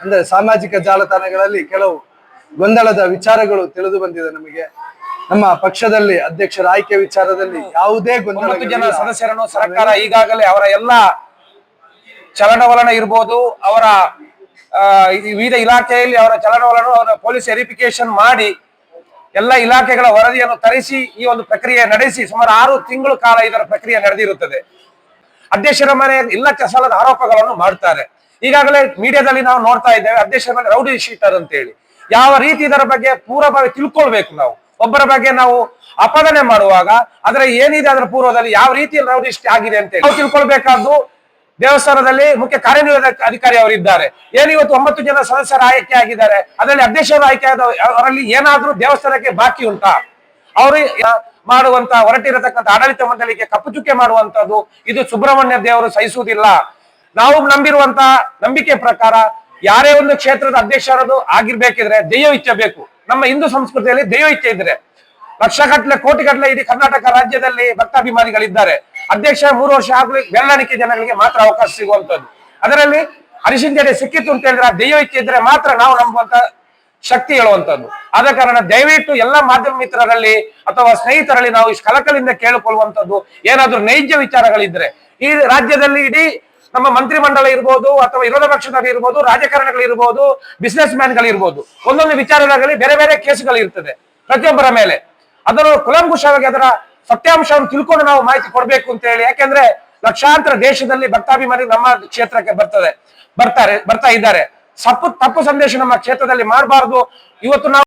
ಅಂದ್ರೆ ಸಾಮಾಜಿಕ ಜಾಲತಾಣಗಳಲ್ಲಿ ಕೆಲವು ಗೊಂದಲದ ವಿಚಾರಗಳು ತಿಳಿದು ಬಂದಿದೆ ನಮಗೆ. ನಮ್ಮ ಪಕ್ಷದಲ್ಲಿ ಅಧ್ಯಕ್ಷರ ಆಯ್ಕೆ ವಿಚಾರದಲ್ಲಿ ಯಾವುದೇ ಗೊಂದಲ ಜನ ಸದಸ್ಯರನ್ನು ಸರ್ಕಾರ ಈಗಾಗಲೇ ಅವರ ಎಲ್ಲ ಚಲನವಲನ ಇರ್ಬೋದು ಅವರ ವಿವಿಧ ಇಲಾಖೆಯಲ್ಲಿ ಅವರ ಚಲನವಲನ ಅವರ ಪೊಲೀಸ್ ವೆರಿಫಿಕೇಶನ್ ಮಾಡಿ ಎಲ್ಲ ಇಲಾಖೆಗಳ ವರದಿಯನ್ನು ತರಿಸಿ ಈ ಒಂದು ಪ್ರಕ್ರಿಯೆ ನಡೆಸಿ ಸುಮಾರು ಆರು ತಿಂಗಳು ಕಾಲ ಇದರ ಪ್ರಕ್ರಿಯೆ ನಡೆದಿರುತ್ತದೆ. ಅಧ್ಯಕ್ಷರ ಮನೆ ಇಲ್ಲ ಚಸಲದ ಆರೋಪಗಳನ್ನು ಮಾಡ್ತಾರೆ. ಈಗಾಗಲೇ ಮೀಡಿಯಾದಲ್ಲಿ ನಾವು ನೋಡ್ತಾ ಇದ್ದೇವೆ, ಅಧ್ಯಕ್ಷರ ಮೇಲೆ ರೌಡಿ ಶೀಟರ್ ಅಂತ ಹೇಳಿ ಯಾವ ರೀತಿ ಇದರ ಬಗ್ಗೆ ಪೂರ್ವಭಾವಿ ತಿಳ್ಕೊಳ್ಬೇಕು ನಾವು? ಒಬ್ಬರ ಬಗ್ಗೆ ನಾವು ಅಪದನೆ ಮಾಡುವಾಗ ಅದರ ಏನಿದೆ ಅದರ ಪೂರ್ವದಲ್ಲಿ ಯಾವ ರೀತಿ ರೌಡಿ ಆಗಿದೆ ಅಂತ ಹೇಳಿ ತಿಳ್ಕೊಳ್ಬೇಕಾದ್ದು ದೇವಸ್ಥಾನದಲ್ಲಿ ಮುಖ್ಯ ಕಾರ್ಯನಿರ್ವಾಹಕ ಅಧಿಕಾರಿ ಅವರಿದ್ದಾರೆ. ಏನು ಇವತ್ತು ಒಂಬತ್ತು ಜನ ಸದಸ್ಯರ ಆಯ್ಕೆ ಆಗಿದ್ದಾರೆ, ಅದರಲ್ಲಿ ಅಧ್ಯಕ್ಷರು ಆಯ್ಕೆ ಆದ ಅವರಲ್ಲಿ ಏನಾದ್ರೂ ದೇವಸ್ಥಾನಕ್ಕೆ ಬಾಕಿ ಉಂಟಾ? ಅವರು ಮಾಡುವಂತ, ಹೊರಟಿರತಕ್ಕಂಥ ಆಡಳಿತ ಮಂಡಳಿಗೆ ಕಪ್ಪು ಚುಕ್ಕೆ ಮಾಡುವಂತದ್ದು ಇದು ಸುಬ್ರಹ್ಮಣ್ಯ ದೇವರು ಸಹಿಸುವುದಿಲ್ಲ. ನಾವು ನಂಬಿರುವಂತ ನಂಬಿಕೆ ಪ್ರಕಾರ ಯಾರೇ ಒಂದು ಕ್ಷೇತ್ರದ ಅಧ್ಯಕ್ಷರದು ಆಗಿರ್ಬೇಕಿದ್ರೆ ದೈವ ಇಚ್ಛೆ ಬೇಕು. ನಮ್ಮ ಹಿಂದೂ ಸಂಸ್ಕೃತಿಯಲ್ಲಿ ದೈವ ಇಚ್ಛೆ ಇದ್ರೆ. ಲಕ್ಷಗಟ್ಟಲೆ, ಕೋಟಿಗಟ್ಟಲೆ ಇಡೀ ಕರ್ನಾಟಕ ರಾಜ್ಯದಲ್ಲಿ ಭಕ್ತಾಭಿಮಾನಿಗಳಿದ್ದಾರೆ. ಅಧ್ಯಕ್ಷ ಮೂರು ವರ್ಷ ಆಗಲಿ ಬೆಳ್ಳಣಿಕೆ ಜನಗಳಿಗೆ ಮಾತ್ರ ಅವಕಾಶ ಸಿಗುವಂತದ್ದು ಅದರಲ್ಲಿ ಅರಿಶಿನ ಜಡೆ ಸಿಕ್ಕಿತ್ತು ಅಂತ ಹೇಳಿದ್ರೆ ದೈವ ಇಚ್ಛೆ ಇದ್ರೆ ಮಾತ್ರ ನಾವು ನಂಬುವಂತ ಶಕ್ತಿ ಹೇಳುವಂತದ್ದು ಆದ ಕಾರಣ ದಯವಿಟ್ಟು ಎಲ್ಲ ಮಾಧ್ಯಮ ಮಿತ್ರರಲ್ಲಿ ಅಥವಾ ಸ್ನೇಹಿತರಲ್ಲಿ ನಾವು ಇಷ್ಟು ಕಲಕಲಿಂದ ಕೇಳಿಕೊಳ್ಳುವಂತದ್ದು ಏನಾದ್ರೂ ನೈಜ ವಿಚಾರಗಳಿದ್ರೆ ಈ ರಾಜ್ಯದಲ್ಲಿ ಇಡೀ ನಮ್ಮ ಮಂತ್ರಿ ಮಂಡಲ ಇರ್ಬೋದು ಅಥವಾ ವಿರೋಧ ಪಕ್ಷದಲ್ಲಿ ಇರ್ಬೋದು, ರಾಜಕಾರಣಿಗಳಿರ್ಬೋದು ಬಿಸಿನೆಸ್ ಮ್ಯಾನ್ಗಳಿರ್ಬೋದು ಒಂದೊಂದು ವಿಚಾರಗಳಲ್ಲಿ ಬೇರೆ ಬೇರೆ ಕೇಸ್ಗಳು ಇರ್ತದೆ. ಪ್ರತಿಯೊಬ್ಬರ ಮೇಲೆ. ಅದನ್ನು ಕುಲಂಕುಷವಾಗಿ ಅದರ ಸತ್ಯಾಂಶವನ್ನು ತಿಳ್ಕೊಂಡು ನಾವು ಮಾಹಿತಿ ಕೊಡಬೇಕು ಅಂತ ಹೇಳಿ. ಯಾಕೆಂದ್ರೆ ಲಕ್ಷಾಂತರ ದೇಶದಲ್ಲಿ ಭಕ್ತಾಭಿಮಾನಿ ನಮ್ಮ ಕ್ಷೇತ್ರಕ್ಕೆ ಬರ್ತದೆ, ಬರ್ತಾರೆ, ಬರ್ತಾ ಇದ್ದಾರೆ. ಸಪ್ಪು, ತಪ್ಪು ಸಂದೇಶ ನಮ್ಮ ಕ್ಷೇತ್ರದಲ್ಲಿ ಮಾಡಬಾರದು. ಇವತ್ತು ನಾವು